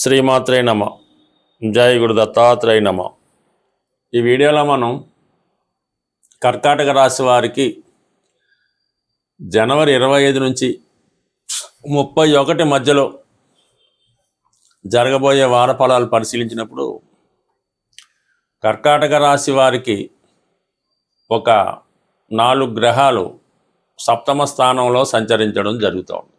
శ్రీమాత్రే నమ. జయ గురు దత్తాత్రేయ నమ. ఈ వీడియోలో మనం కర్కాటక రాశి వారికి జనవరి ఇరవై ఐదు నుంచి ముప్పై ఒకటి మధ్యలో జరగబోయే వార ఫలాలు పరిశీలించినప్పుడు కర్కాటక రాశి వారికి ఒక నాలుగు గ్రహాలు సప్తమ స్థానంలో సంచరించడం జరుగుతుంది.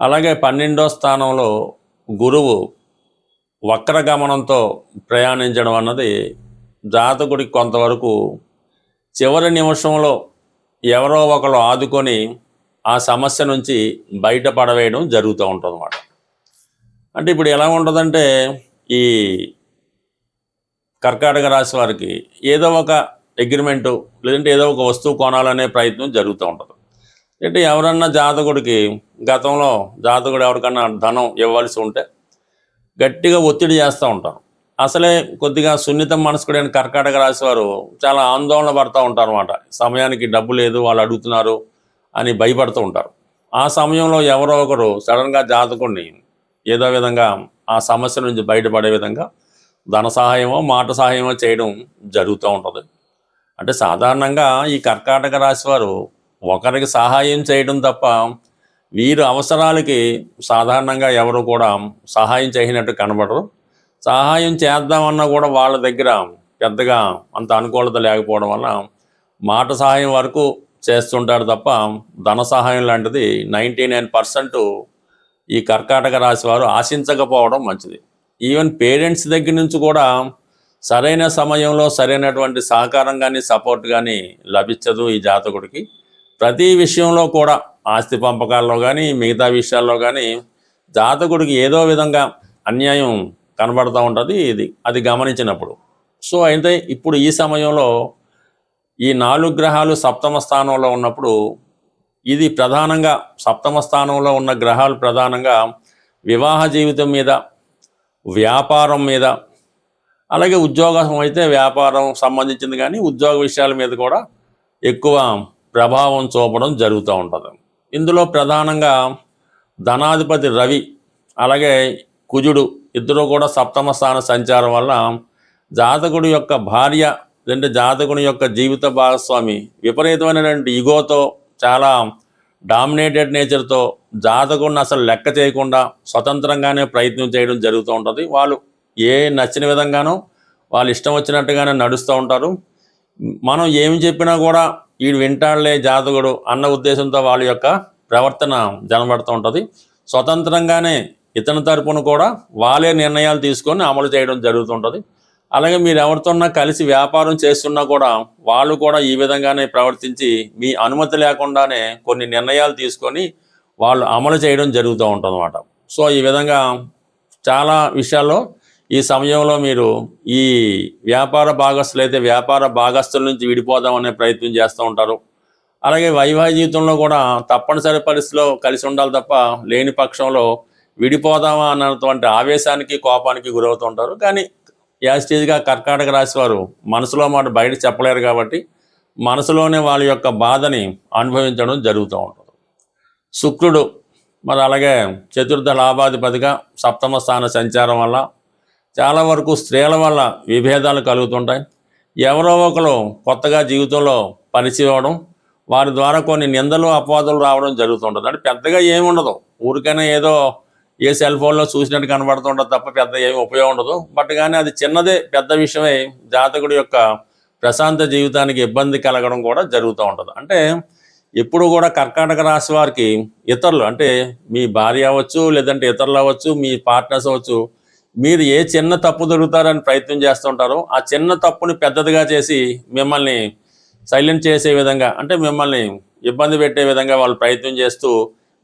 అలాగే పన్నెండో స్థానంలో గురువు వక్రగమనంతో ప్రయాణించడం అన్నది జాతకుడికి కొంతవరకు చివరి నిమిషంలో ఎవరో ఒకరు ఆదుకొని ఆ సమస్య నుంచి బయటపడవేయడం జరుగుతూ ఉంటుంది అన్నమాట అంటే ఇప్పుడు ఎలా ఉంటుందంటే ఈ కర్కాటక రాశి వారికి ఏదో ఒక అగ్రిమెంటు లేదంటే ఏదో ఒక వస్తువు కొనాలనే ప్రయత్నం జరుగుతూ ఉంటుంది. అంటే ఎవరన్నా జాతకుడికి గతంలో జాతకుడు ఎవరికన్నా ధనం ఇవ్వాల్సి ఉంటే గట్టిగా ఒత్తిడి చేస్తూ ఉంటారు. అసలే కొద్దిగా సున్నితం మనసుకుడైన కర్కాటక రాశి వారు చాలా ఆందోళన పడుతూ ఉంటారు అనమాట సమయానికి డబ్బు లేదు వాళ్ళు అడుగుతున్నారు అని భయపడుతూ ఉంటారు. ఆ సమయంలో ఎవరో ఒకరు సడన్గా జాతకుడిని ఏదో విధంగా ఆ సమస్య నుంచి బయటపడే విధంగా ధన సహాయమో మాట సహాయమో చేయడం జరుగుతూ ఉంటుంది. అంటే సాధారణంగా ఈ కర్కాటక రాశి వారు ఒకరికి సహాయం చేయడం తప్ప వీరు అవసరాలకి సాధారణంగా ఎవరు కూడా సహాయం చేయనట్టు కనబడరు. సహాయం చేద్దామన్నా కూడా వాళ్ళ దగ్గర పెద్దగా అంత అనుకూలత లేకపోవడం వల్ల మాట సహాయం వరకు చేస్తుంటారు తప్ప ధన సహాయం లాంటిది నైంటీ నైన్ పర్సెంట్ ఈ కర్కాటక రాశి వారు ఆశించకపోవడం మంచిది. ఈవెన్ పేరెంట్స్ దగ్గర నుంచి కూడా సరైన సమయంలో సరైనటువంటి సహకారం కానీ సపోర్ట్ కానీ లభించదు ఈ జాతకుడికి. ప్రతి విషయంలో కూడా ఆస్తి పంపకాల్లో కానీ మిగతా విషయాల్లో కానీ జాతకుడికి ఏదో విధంగా అన్యాయం కనబడుతూ ఉంటుంది ఇది అది గమనించినప్పుడు. సో అయితే ఇప్పుడు ఈ సమయంలో ఈ నాలుగు గ్రహాలు సప్తమ స్థానంలో ఉన్నప్పుడు ఇది ప్రధానంగా సప్తమ స్థానంలో ఉన్న గ్రహాలు ప్రధానంగా వివాహ జీవితం మీద వ్యాపారం మీద అలాగే ఉద్యోగం అయితే వ్యాపారం సంబంధించింది కానీ ఉద్యోగ విషయాల మీద కూడా ఎక్కువ ప్రభావం చూపడం జరుగుతూ ఉంటుంది. ఇందులో ప్రధానంగా ధనాధిపతి రవి అలాగే కుజుడు ఇద్దరు కూడా సప్తమ స్థాన సంచారం వల్ల జాతకుడి యొక్క భార్య అంటే జాతకుని యొక్క జీవిత భాగస్వామి విపరీతమైనటువంటి ఇగోతో చాలా డామినేటెడ్ నేచర్తో జాతకుడిని అసలు లెక్క చేయకుండా స్వతంత్రంగానే ప్రయత్నం చేయడం జరుగుతూ ఉంటుంది. వాళ్ళు ఏ నచ్చిన విధంగానో వాళ్ళు ఇష్టం వచ్చినట్టుగానే నడుస్తూ ఉంటారు. మనం ఏమి చెప్పినా కూడా వీడు వింటాడులే జాతకుడు అన్న ఉద్దేశంతో వాళ్ళ యొక్క ప్రవర్తన జనబడుతూ ఉంటుంది. స్వతంత్రంగానే ఇతని తరపున కూడా వాళ్ళే నిర్ణయాలు తీసుకొని అమలు చేయడం జరుగుతుంటుంది అలాగే మీరు ఎవరితోన్నా కలిసి వ్యాపారం చేస్తున్నా కూడా వాళ్ళు కూడా ఈ విధంగానే ప్రవర్తించి మీ అనుమతి లేకుండానే కొన్ని నిర్ణయాలు తీసుకొని వాళ్ళు అమలు చేయడం జరుగుతూ ఉంటుంది అన్నమాట సో ఈ విధంగా చాలా విషయాల్లో ఈ సమయంలో మీరు ఈ వ్యాపార భాగస్తులు అయితే వ్యాపార భాగస్తుల నుంచి విడిపోదామనే ప్రయత్నం చేస్తూ ఉంటారు. అలాగే వైవాహిక జీవితంలో కూడా తప్పనిసరి పరిస్థితిలో కలిసి ఉండాలి తప్ప లేని పక్షంలో విడిపోదామా అన్నటువంటి ఆవేశానికి కోపానికి గురవుతూ ఉంటారు. కానీ యాస్టేజ్గా కర్కాటక రాశి వారు మనసులో మాట బయట చెప్పలేరు కాబట్టి మనసులోనే వాళ్ళ యొక్క బాధని అనుభవించడం జరుగుతూ ఉంటుంది. శుక్రుడు మరి అలాగే చతుర్థ లాభాధిపతిగా సప్తమ స్థాన సంచారం వల్ల చాలా వరకు స్త్రీల వల్ల విభేదాలు కలుగుతుంటాయి. ఎవరో ఒకరు కొత్తగా జీవితంలో పరిచయవడం వారి ద్వారా కొన్ని నిందలు అపవాదులు రావడం జరుగుతుంటుంది. అంటే పెద్దగా ఏమి ఉండదు. ఊరికైనా ఏదో ఏ సెల్ ఫోన్లో చూసినట్టు కనబడుతుంటుంది తప్ప పెద్ద ఏమి ఉపయోగం ఉండదు. బట్ కానీ అది చిన్నదే పెద్ద విషయమే. జాతకుడి యొక్క ప్రశాంత జీవితానికి ఇబ్బంది కలగడం కూడా జరుగుతూ ఉంటుంది. అంటే ఎప్పుడు కూడా కర్కాటక రాశి వారికి ఇతరులు అంటే మీ భార్య అవ్వచ్చు లేదంటే ఇతరులు అవ్వచ్చు మీ పార్ట్నర్స్ అవ్వచ్చు మీరు ఏ చిన్న తప్పు దొరుకుతారని ప్రయత్నం చేస్తుంటారో ఆ చిన్న తప్పుని పెద్దదిగా చేసి మిమ్మల్ని సైలెంట్ చేసే విధంగా అంటే మిమ్మల్ని ఇబ్బంది పెట్టే విధంగా వాళ్ళు ప్రయత్నం చేస్తూ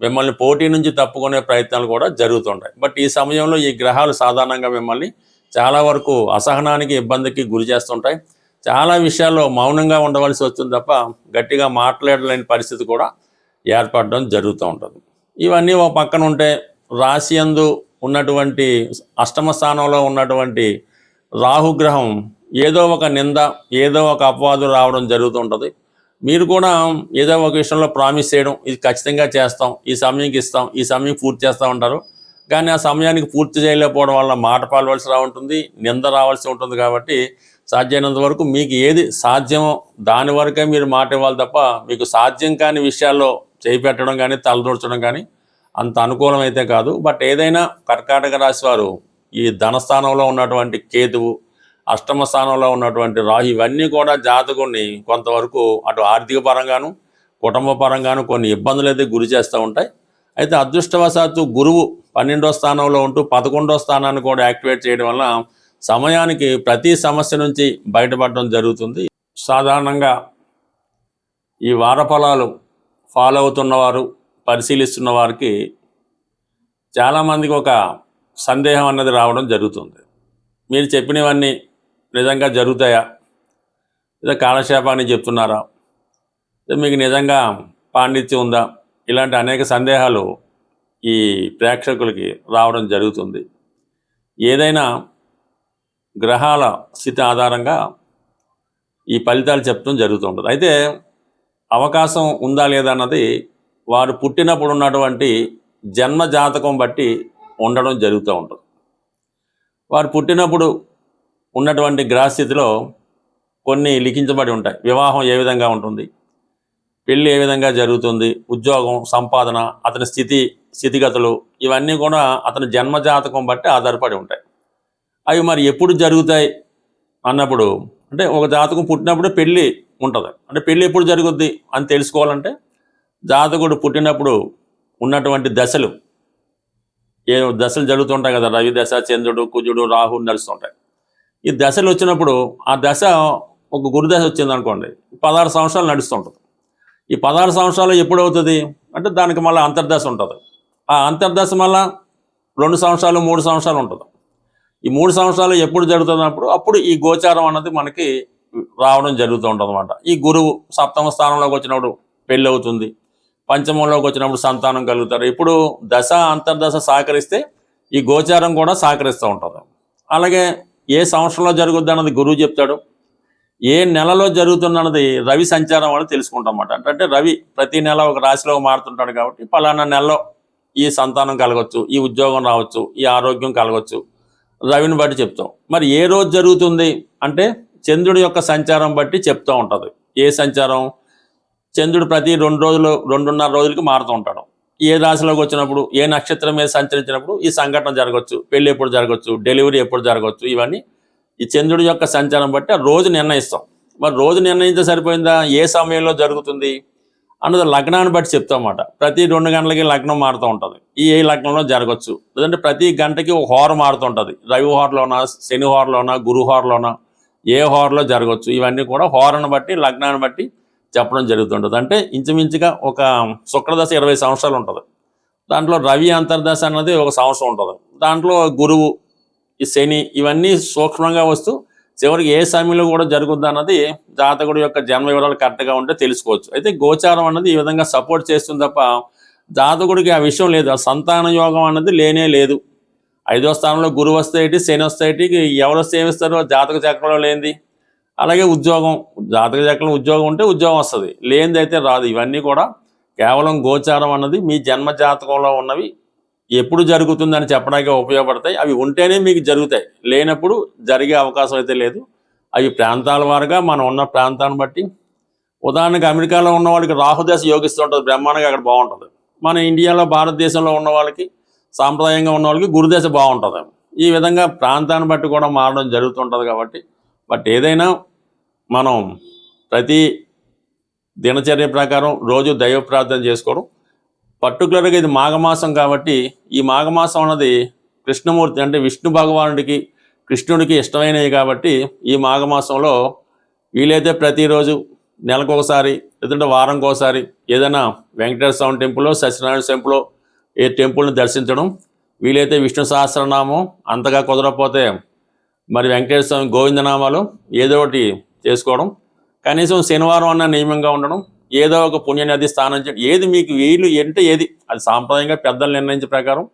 మిమ్మల్ని పోటీ నుంచి తప్పుకునే ప్రయత్నాలు కూడా జరుగుతుంటాయి. బట్ ఈ సమయంలో ఈ గ్రహాలు సాధారణంగా మిమ్మల్ని చాలా వరకు అసహనానికి ఇబ్బందికి గురి చేస్తుంటాయి. చాలా విషయాల్లో మౌనంగా ఉండవలసి వస్తుంది తప్ప గట్టిగా మాట్లాడలేని పరిస్థితి కూడా ఏర్పడడం జరుగుతూ ఉంటుంది. ఇవన్నీ ఒక పక్కన ఉంటే రాశి అందు ఉన్నటువంటి అష్టమ స్థానంలో ఉన్నటువంటి రాహుగ్రహం ఏదో ఒక నింద ఏదో ఒక అపవాదు రావడం జరుగుతుంటుంది మీరు కూడా ఏదో ఒక విషయంలో ప్రామిస్ చేయడం ఇది ఖచ్చితంగా చేస్తాం ఈ సమయంకి ఇస్తాం ఈ సమయం పూర్తి చేస్తూ ఉంటారు. కానీ ఆ సమయానికి పూర్తి చేయలేకపోవడం వల్ల మాట పాల్వలసి రా ఉంటుంది నింద రావాల్సి ఉంటుంది కాబట్టి సాధ్యమైనంత వరకు మీకు ఏది సాధ్యమో దాని వరకే మీరు మాట ఇవ్వాలి తప్ప మీకు సాధ్యం కాని విషయాల్లో చేయి పెట్టడం కానీ తలదూర్చడం కానీ అంత అనుకూలమైతే కాదు. బట్ ఏదైనా కర్కాటక రాశి వారు ఈ ధనస్థానంలో ఉన్నటువంటి కేతువు అష్టమ స్థానంలో ఉన్నటువంటి రాహు ఇవన్నీ కూడా జాతకుడిని కొంతవరకు అటు ఆర్థిక పరంగాను కుటుంబ పరంగాను కొన్ని ఇబ్బందులు అయితే గురి చేస్తూ ఉంటాయి. అయితే అదృష్టవశాత్తు గురువు పన్నెండో స్థానంలో ఉంటూ పదకొండో స్థానాన్ని కూడా యాక్టివేట్ చేయడం వల్ల సమయానికి ప్రతి సమస్య నుంచి బయటపడడం జరుగుతుంది. సాధారణంగా ఈ వార ఫలాలు ఫాలో అవుతున్నవారు పరిశీలిస్తున్న వారికి చాలామందికి ఒక సందేహం అన్నది రావడం జరుగుతుంది. మీరు చెప్పినవన్నీ నిజంగా జరుగుతాయా? లేదా కాలక్షేపాన్ని చెప్తున్నారా? మీకు నిజంగా పాండిత్యం ఉందా? ఇలాంటి అనేక సందేహాలు ఈ ప్రేక్షకులకి రావడం జరుగుతుంది. ఏదైనా గ్రహాల స్థితి ఆధారంగా ఈ ఫలితాలు చెప్పడం జరుగుతుంటుంది. అయితే అవకాశం ఉందా లేదా అన్నది వారు పుట్టినప్పుడు ఉన్నటువంటి జన్మ జాతకం బట్టి ఉండడం జరుగుతూ ఉంటుంది. వారు పుట్టినప్పుడు ఉన్నటువంటి గ్రహస్థితిలో కొన్ని లిఖించబడి ఉంటాయి. వివాహం ఏ విధంగా ఉంటుంది? పెళ్ళి ఏ విధంగా జరుగుతుంది? ఉద్యోగం సంపాదన అతని స్థితి స్థితిగతులు ఇవన్నీ కూడా అతని జన్మ జాతకం బట్టి ఆధారపడి ఉంటాయి. అవి మరి ఎప్పుడు జరుగుతాయి అన్నప్పుడు అంటే ఒక జాతకం పుట్టినప్పుడు పెళ్ళి ఉంటుంది. అంటే పెళ్ళి ఎప్పుడు జరుగుద్ది అని తెలుసుకోవాలంటే జాతకుడు పుట్టినప్పుడు ఉన్నటువంటి దశలు. ఏ దశలు జరుగుతుంటాయి కదా రవి దశ చంద్రుడు కుజుడు రాహు నడుస్తుంటాయి. ఈ దశలు వచ్చినప్పుడు ఆ దశ ఒక గురు దశ వచ్చింది అనుకోండి పదహారు సంవత్సరాలు నడుస్తుంటుంది. ఈ పదహారు సంవత్సరాలు ఎప్పుడు అవుతుంది అంటే దానికి మళ్ళీ అంతర్దశ ఉంటుంది. ఆ అంతర్దశ మళ్ళీ రెండు సంవత్సరాలు మూడు సంవత్సరాలు ఉంటుంది. ఈ మూడు సంవత్సరాలు ఎప్పుడు జరుగుతున్నప్పుడు అప్పుడు ఈ గోచారం అన్నది మనకి రావడం జరుగుతూ ఉంటుంది అనమాట ఈ గురువు సప్తమ స్థానంలోకి వచ్చినప్పుడు పెళ్ళి అవుతుంది పంచమంలోకి వచ్చినప్పుడు సంతానం కలుగుతారు. ఇప్పుడు దశ అంతర్దశ సహకరిస్తే ఈ గోచారం కూడా సహకరిస్తూ ఉంటుంది అలాగే ఏ సంవత్సరంలో జరుగుద్ది అన్నది గురువు చెప్తాడు. ఏ నెలలో జరుగుతున్నది రవి సంచారం వల్ల తెలుసుకుంటాం అన్నమాట అంటే రవి ప్రతి నెల ఒక రాశిలో మారుతుంటాడు కాబట్టి పలానా నెలలో ఈ సంతానం కలగవచ్చు ఈ ఉద్యోగం రావచ్చు ఈ ఆరోగ్యం కలగవచ్చు రవిని బట్టి చెప్తాం. మరి ఏ రోజు జరుగుతుంది అంటే చంద్రుడి యొక్క సంచారం బట్టి చెప్తూ ఉంటుంది. ఏ సంచారం? చంద్రుడు ప్రతి రెండు రోజులు రెండున్నర రోజులకి మారుతూ ఉంటాడు. ఏ రాశిలోకి వచ్చినప్పుడు ఏ నక్షత్రం మీద సంచరించినప్పుడు ఈ సంఘటన జరగవచ్చు పెళ్ళి ఎప్పుడు జరగవచ్చు డెలివరీ ఎప్పుడు జరగవచ్చు ఇవన్నీ ఈ చంద్రుడి యొక్క సంచారం బట్టి ఆ రోజు నిర్ణయిస్తాం. మరి రోజు నిర్ణయించే సరిపోయిందా? ఏ సమయంలో జరుగుతుంది? అన్నది లగ్నాన్ని బట్టి చెప్తాం ప్రతి రెండు గంటలకి లగ్నం మారుతూ ఉంటుంది. ఈ ఏ లగ్నంలో జరగచ్చు. లేదంటే ప్రతి గంటకి ఒక హోర మారుతూ ఉంటుంది. రవి హోర్లోనా శని హోర్లోనా గురు హోర్లోనా ఏ హోరలో జరగవచ్చు ఇవన్నీ కూడా హోరను బట్టి లగ్నాన్ని బట్టి చెప్పడం జరుగుతుంటుంది. అంటే ఇంచుమించుగా ఒక శుక్రదశ ఇరవై సంవత్సరాలు ఉంటుంది. దాంట్లో రవి అంతర్దశ అన్నది ఒక సంవత్సరం ఉంటుంది. దాంట్లో గురువు ఈ శని ఇవన్నీ సూక్ష్మంగా వస్తూ చివరికి ఏ సమయంలో కూడా జరుగుద్ది అన్నది జాతకుడు యొక్క జన్మ వివరాలు కరెక్ట్గా ఉంటే తెలుసుకోవచ్చు. అయితే గోచారం అన్నది ఈ విధంగా సపోర్ట్ చేస్తుంది తప్ప జాతకుడికి ఆ విషయం లేదు. ఆ సంతాన యోగం అన్నది లేనే లేదు. ఐదో స్థానంలో గురువు వస్తే శని వస్తే ఎవరు సేవిస్తారో జాతక చక్రంలో లేనిది. అలాగే ఉద్యోగం జాతక చక్రం ఉద్యోగం ఉంటే ఉద్యోగం వస్తుంది. లేనిది అయితే రాదు. ఇవన్నీ కూడా కేవలం గోచారం అన్నది మీ జన్మ జాతకంలో ఉన్నవి ఎప్పుడు జరుగుతుందని చెప్పడానికి ఉపయోగపడతాయి. అవి ఉంటేనే మీకు జరుగుతాయి. లేనప్పుడు జరిగే అవకాశం అయితే లేదు. అవి ప్రాంతాల వారుగా మనం ఉన్న ప్రాంతాన్ని బట్టి. ఉదాహరణకు అమెరికాలో ఉన్న వాళ్ళకి రాహుదశ యోగిస్తుంటుంది. బ్రహ్మాండంగా అక్కడ బాగుంటుంది. మన ఇండియాలో భారతదేశంలో ఉన్న వాళ్ళకి సాంప్రదాయంగా ఉన్న వాళ్ళకి గురుదశ బాగుంటుంది. ఈ విధంగా ప్రాంతాన్ని బట్టి కూడా మారడం జరుగుతుంటుంది కాబట్టి బట్ ఏదైనా మనం ప్రతి దినచర్య ప్రకారం రోజు దైవ ప్రార్థన చేసుకోవడం. పర్టికులర్గా ఇది మాఘమాసం కాబట్టి ఈ మాఘమాసం అన్నది కృష్ణమూర్తి అంటే విష్ణు భగవానుడికి కృష్ణుడికి ఇష్టమైనవి కాబట్టి ఈ మాఘమాసంలో వీలైతే ప్రతిరోజు నెలకు ఒకసారి లేదంటే వారంకి ఒకసారి ఏదైనా వెంకటేశ్వర స్వామి టెంపుల్లో సత్యనారాయణ టెంపుల్లో ఏ టెంపుల్ని దర్శించడం. వీలైతే విష్ణు సహస్రనామం అంతగా కుదరకపోతే మరి వెంకటేశ్వర స్వామి గోవిందనామాలు ఏదో ఒకటి చేసుకోవడం కనీసం శనివారం అన్న నియమంగా ఉండడం ఏదో ఒక పుణ్యనది స్నానం చేయడం ఏది మీకు వీలు అంటే ఏది అది సాంప్రదాయంగా పెద్దలు నిర్ణయించే ప్రకారం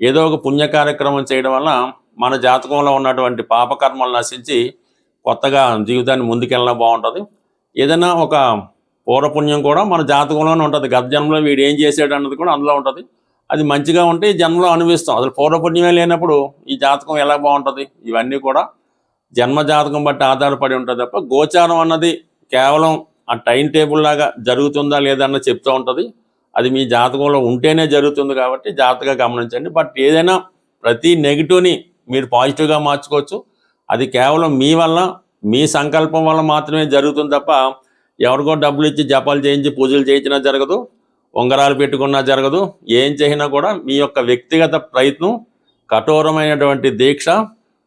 ఏదో ఒక పుణ్య కార్యక్రమం చేయడం వల్ల మన జాతకంలో ఉన్నటువంటి పాపకర్మలు నశించి కొత్తగా జీవితాన్ని ముందుకెళ్ళడం బాగుంటుంది. ఏదైనా ఒక పూర్వపుణ్యం కూడా మన జాతకంలోనే ఉంటుంది. గత జన్మలో వీడు ఏం చేసాడు అన్నది కూడా అందులో ఉంటుంది. అది మంచిగా ఉంటే ఈ జన్మలో అనుభవిస్తాం. అసలు పూర్వపుణ్యమే లేనప్పుడు ఈ జాతకం ఎలా బాగుంటుంది? ఇవన్నీ కూడా జన్మ జాతకం బట్టి ఆధారపడి ఉంటుంది తప్ప గోచారం అన్నది కేవలం ఆ టైం టేబుల్ లాగా జరుగుతుందా లేదా అన్న చెప్తూ ఉంటుంది. అది మీ జాతకంలో ఉంటేనే జరుగుతుంది కాబట్టి జాగ్రత్తగా గమనించండి. బట్ ఏదైనా ప్రతి నెగిటివ్ని మీరు పాజిటివ్గా మార్చుకోవచ్చు. అది కేవలం మీ వల్ల మీ సంకల్పం వల్ల మాత్రమే జరుగుతుంది తప్ప ఎవరికో డబ్బులు ఇచ్చి జపాలు చేయించి పూజలు చేయించినా జరగదు. ఉంగరాలు పెట్టుకున్నా జరగదు. ఏం చేసినా కూడా మీ యొక్క వ్యక్తిగత ప్రయత్నం కఠోరమైనటువంటి దీక్ష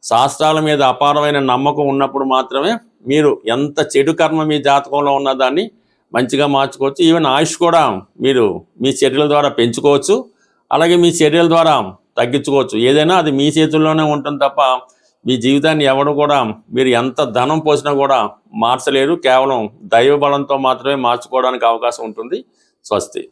శాస్త్రాల మీద అపారమైన నమ్మకం ఉన్నప్పుడు మాత్రమే మీరు ఎంత చెడు కర్మ మీ జాతకంలో ఉన్న దాన్ని మంచిగా మార్చుకోవచ్చు. ఈవెన్ ఆయుష్ కూడా మీరు మీ చర్యల ద్వారా పెంచుకోవచ్చు. అలాగే మీ చర్యల ద్వారా తగ్గించుకోవచ్చు. ఏదైనా అది మీ చేతుల్లోనే ఉంటుంది తప్ప మీ జీవితాన్ని ఎవడు కూడా మీరు ఎంత ధనం పోసినా కూడా మార్చలేరు. కేవలం దైవ బలంతో మాత్రమే మార్చుకోవడానికి అవకాశం ఉంటుంది. స్వస్తి.